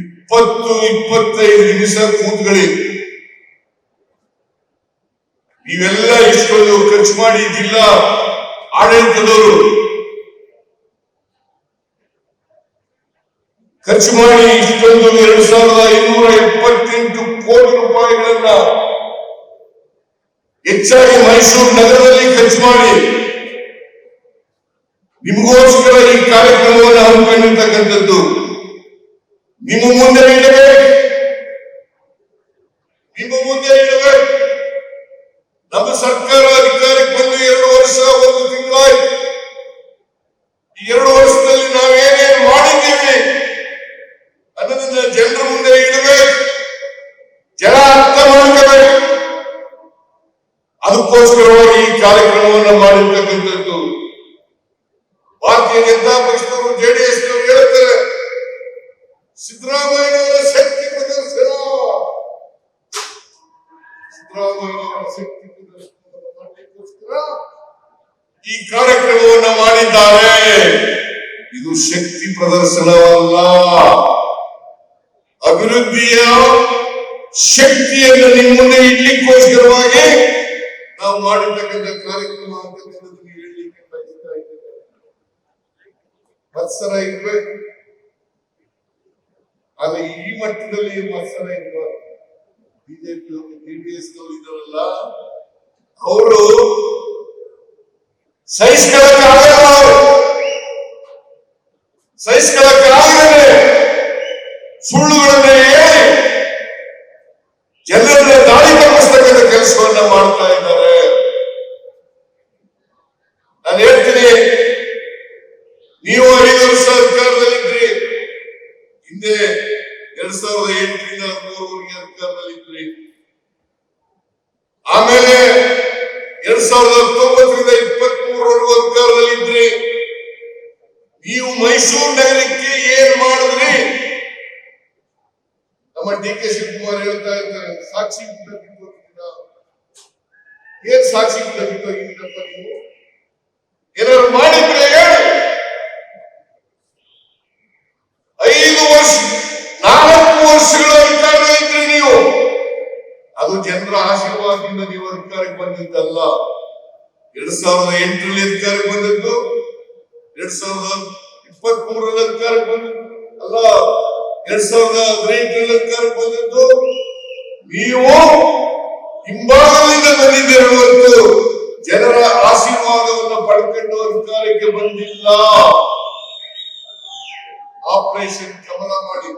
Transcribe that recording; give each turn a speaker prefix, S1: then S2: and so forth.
S1: ಇಪ್ಪತ್ತು ಇಪ್ಪತ್ತೈದು ನಿಮಿಷ ಕೂತ್ಕೊಳ್ಳಿ. ನೀವೆಲ್ಲ ಇಷ್ಟೊಂದು ಖರ್ಚು ಮಾಡಿ ಜಿಲ್ಲಾ ಆಡಳಿತದವರು. ಖರ್ಚು ಮಾಡಿ ಇಷ್ಟೊಂದು ಎರಡು ಸಾವಿರದ ಐನೂರ ಎಪ್ಪತ್ತೆಂಟು ಕೋಟಿ ರೂಪಾಯಿಗಳನ್ನ ಹೆಚ್ಚಾಗಿ ಮೈಸೂರು ನಗರದಲ್ಲಿ ಖರ್ಚು ಮಾಡಿ. ನಿಮಗೋಸ್ಕರ ಈ ಕಾರ್ಯಕ್ರಮವನ್ನು ಹಮ್ಮಿಕೊಂಡಿರ್ತಕ್ಕಂಥದ್ದು. ನಿಮ್ಮ ಮುಂದೆ ಇಡಬೇಕು ನಿಮ್ಮ ಮುಂದೆ ಇಡಬೇಕು ನಮ್ಮ ಸರ್ಕಾರ ಅಧಿಕಾರಕ್ಕೆ ಬಂದು ಎರಡು ವರ್ಷ, ಒಂದು ತಿಂಗಳಾಯ್ತು. ಈ ಎರಡು ವರ್ಷದಲ್ಲಿ ನಾವೇನೇನು ಮಾಡಿದ್ದೇವೆ ಅನ್ನೋದನ್ನ ಜನರ ಮುಂದೆ ಇಡಬೇಕು. ಜನ ಅರ್ಥ ಮಾಡ್ಕೋಬೇಕು. ಅದಕ್ಕೋಸ್ಕರವಾಗಿ ಈ ಕಾರ್ಯಕ್ರಮವನ್ನು ಮಾಡಿರ್ತಕ್ಕಂಥದ್ದು ಭಾರತೀಯ ಜನತಾ ಪಕ್ಷ ಸಿದ್ದರಾಮಯ್ಯನವರ ಶಕ್ತಿ ಪ್ರದರ್ಶನ. ಸಿದ್ದರಾಮಯ್ಯನವರ ಶಕ್ತಿ ಪ್ರದರ್ಶನ ಮಾಡಲಿಕ್ಕೋಸ್ಕರ ಈ ಕಾರ್ಯಕ್ರಮವನ್ನು ಮಾಡಿದ್ದಾರೆ. ಇದು ಶಕ್ತಿ ಪ್ರದರ್ಶನವಲ್ಲ. ಅಭಿವೃದ್ಧಿಯ ಶಕ್ತಿಯನ್ನು ನಿಮ್ಮ ಮುಂದೆ ಇಡ್ಲಿಕ್ಕೋಸ್ಕರವಾಗಿ ನಾವು ಮಾಡಿರ್ತಕ್ಕಂಥ ಕಾರ್ಯಕ್ರಮ ಅಂತ ಹೇಳಲಿಕ್ಕೆ ಬಯಸ್ತಾ ಇದ್ದೇವೆ. ಮತ್ಸರ ಇರ್ಬೇಕು. ಆದ್ರೆ ಈ ಮಟ್ಟದಲ್ಲಿ ಮತ್ಸರ ಇರುವ ಬಿಜೆಪಿ ಜೆಡಿಎಸ್ ಇದಾರಲ್ಲ, ಅವರು ಸಹಿಸ್ಕೊಳ್ಳಕ್ಕಾಗಲ್ಲ ಸಹಿಸ್ಕೊಳ್ಳಕ್ಕಾಗದೆ ಸುಳ್ಳುಗಳನ್ನ ಹೇಳಿ ಜನರನ್ನ ದಾಳಿ ತಪ್ಪಿಸ್ತಕ್ಕಂಥ ಕೆಲಸವನ್ನ ಮಾಡ್ತಾ ಇದ್ದಾರೆ. ನಾನು ಹೇಳ್ತೀನಿ, ನೀವು ಐದು ವರ್ಷ ಎರಡ್ ಸಾವಿರದ ಎಂಟರಿಂದ ಹದಿಮೂರವರೆಗೆ ಅಧಿಕಾರದಲ್ಲಿದ್ರಿ ಆಮೇಲೆ ಎರಡ್ ಸಾವಿರದ ಹತ್ತೊಂಬತ್ತರಿಂದ ಇಪ್ಪತ್ತ್ ಮೂರವರೆಗೂ ಅಧಿಕಾರದಲ್ಲಿದ್ರಿ ನೀವು ಮೈಸೂರು ನಗರಕ್ಕೆ ಏನ್ ಮಾಡಿದ್ರಿ? ನಮ್ಮ ಡಿ ಕೆ ಶಿವಕುಮಾರ್ ಹೇಳ್ತಾ ಇರ್ತಾರೆ, ಸಾಕ್ಷಿ ಏನ್ ಸಾಕ್ಷಿ ಗುಡ್ಡ ಬಿಟ್ಟೋಗಿದ್ದೀರಪ್ಪ ನೀವು ಏನಾದ್ರು ಮಾಡಿದ್ರೆ ಹೇಳಿ ಐದು ವರ್ಷ ನಾಲ್ಕು ವರ್ಷಗಳ ಅಧಿಕಾರ ಇದ್ರಿ ನೀವು ಅದು ಜನರ ಆಶೀರ್ವಾದದಿಂದ ನೀವು ಅಧಿಕಾರಕ್ಕೆ ಬಂದಿದ್ದಲ್ಲ. ಎರಡ್ ಸಾವಿರದ ಎಂಟರಲ್ಲಿ ಅಧಿಕಾರಕ್ಕೆ ಬಂದದ್ದು, ಎರಡ್ ಸಾವಿರದ ಇಪ್ಪತ್ತ್ ಮೂರರಲ್ಲಿ ಅಧಿಕಾರಕ್ಕೆ ಬಂದದ್ದು, ಅಲ್ಲ, ಎರಡ್ ಸಾವಿರದ ಹದಿನೆಂಟರಲ್ಲಿ ಅಧಿಕಾರಕ್ಕೆ ಬಂದದ್ದು, ನೀವು ಹಿಂಭಾಗದಿಂದ ಬಂದಿದ್ದೀರಿ ಜನರ ಆಶೀರ್ವಾದವನ್ನು ಪಡ್ಕೊಂಡು ಅಧಿಕಾರಕ್ಕೆ ಬಂದಿಲ್ಲ. ಆಪರೇಷನ್ ಕಮಲ ಮಾಡಿ